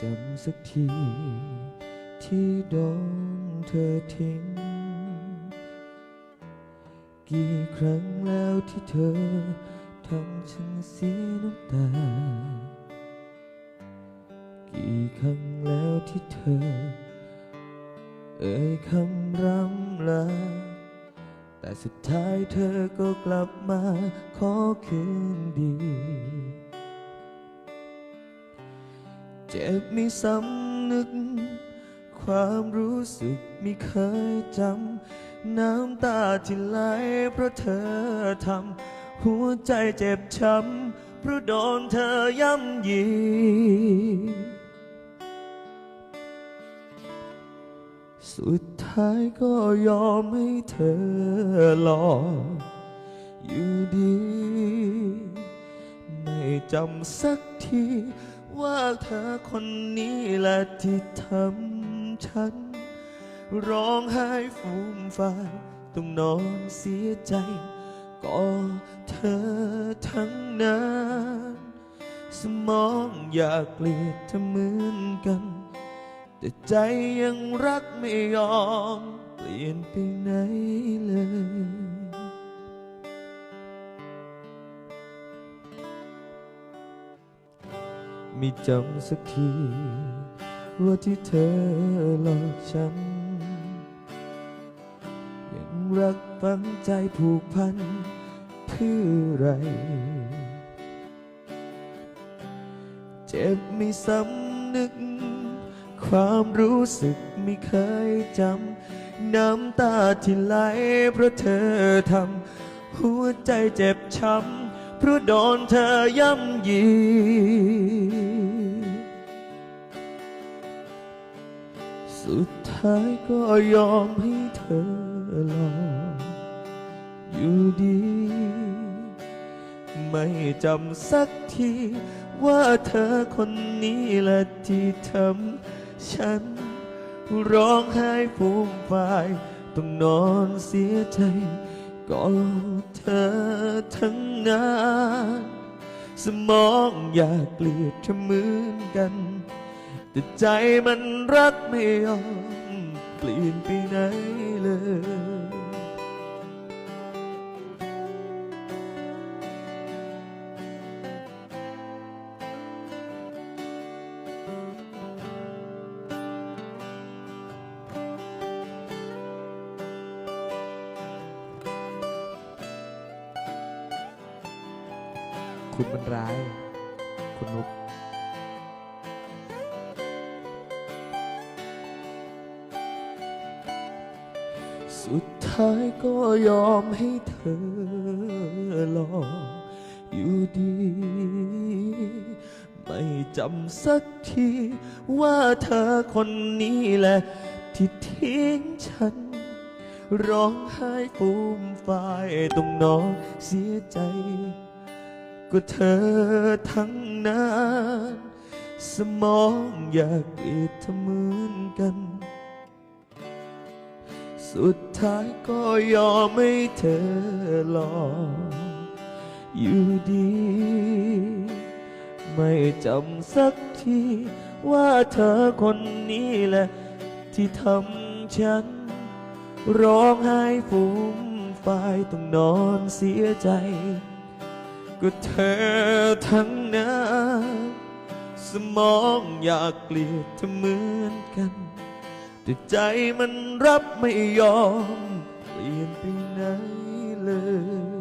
จำสักที ที่โดนเธอทิ้ง กี่ครั้งแล้วที่เธอทำฉันเสียน้ำตา กี่ครั้งแล้วที่เธอ เอ่ยคำร่ำลา แต่สุดท้ายเธอก็กลับมาขอคืนดี เจ็บไม่สำนึก ความรู้สึกไม่เคยจำ น้ำตาที่ไหลเพราะเธอทำ หัวใจเจ็บช้ำ เพราะโดนเธอย่ำยี สุดท้ายก็ยอมให้เธอหลอกอยู่ดี ไม่จำสักที ว่าเธอคนนี้แหละที่ทำฉัน ร้องไห้ฟูมฟายต้องนอนเสียใจ ก็เธอทั้งนั้น สมองอยากเกลียดเธอเหมือนกัน แต่ใจยังรักไม่ยอม เปลี่ยนไปไหนเลย ไม่จำสักที ว่าที่เธอหลอกฉัน ยังรักฝังใจผูกพันเพื่ออะไร เจ็บไม่สำนึก ความรู้สึกไม่เคยจำ น้ำตาที่ไหลเพราะเธอทำหัวใจเจ็บช้ำ เพราะโดนเธอย่ำยี สุดท้ายก็ยอมให้เธอลองอยู่ดี ไม่จำสักที ว่าเธอคนนี้แหละที่ทำฉันร้องไห้ฟูมฟายต้องนอนเสียใจก็เธอทั้ง นาน สมองอยากเกลียดทำเหมือนกัน แต่ใจมันรักไม่ยอมเปลี่ยนไปไหนเลย คุณมันร้าย คุณนุกสุดท้ายก็ยอมให้เธอลองอยู่ดี ไม่จำสักทีว่าเธอคนนี้แหละ ที่ทิ้งฉัน ร้องไห้ฟูมฟายต้องนอนเสียใจ ก็เธอทั้งนั้นสมองอยากเกลียดเธอเหมือนกัน สุดท้ายก็ยอมให้เธอลองอยู่ดี ไม่จำสักทีว่าเธอคนนี้แหละ ที่ทำฉัน ร้องไห้ฟูมฟายต้องนอนเสียใจ ก็เธอทั้งนั้นสมองอยากเกลียดเธอเหมือนกัน แต่ใจมันรับไม่ยอม เปลี่ยนไปไหนเลย